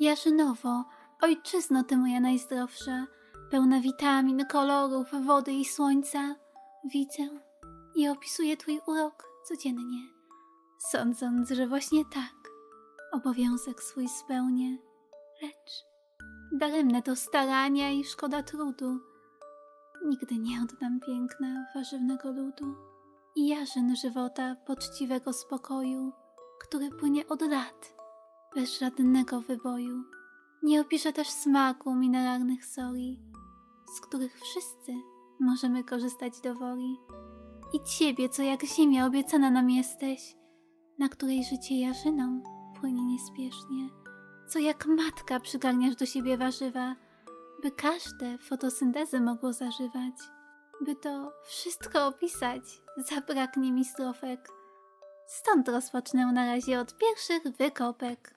Jarzynowo, ojczyzno ty moja najzdrowsza, pełna witamin, kolorów, wody i słońca, widzę i opisuję twój urok codziennie, sądząc, że właśnie tak obowiązek swój spełnię. Lecz daremne to starania i szkoda trudu. Nigdy nie oddam piękna warzywnego ludu i jarzyn żywota poczciwego spokoju, który płynie od lat, bez żadnego wyboju. Nie opiszę też smaku mineralnych soli, z których wszyscy możemy korzystać do woli. I ciebie, co jak ziemia obiecana nam jesteś, na której życie jarzyną płynie niespiesznie, co jak matka przygarniasz do siebie warzywa, by każde fotosyntezę mogło zażywać. By to wszystko opisać, zabraknie mi strofek. Stąd rozpocznę na razie od pierwszych wykopek.